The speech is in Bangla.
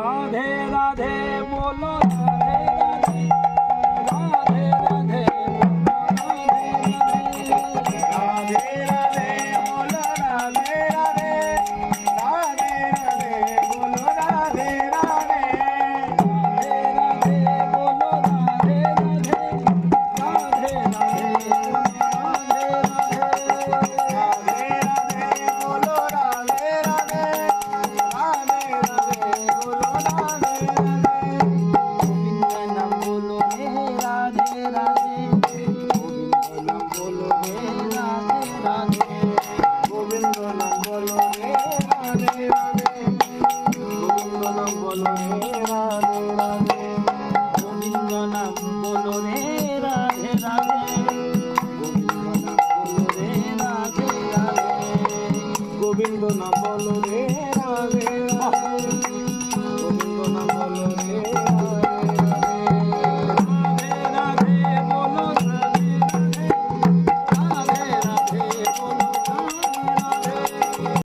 রাধে রাধে বলো বলো রে রাধে রাধে। গোবিন্দ নাম বলো রে রাধে রাধে। গোবিন্দ নাম বলো রে রাধে রাধে। গোবিন্দ নাম বলো রে রাধে রাধে।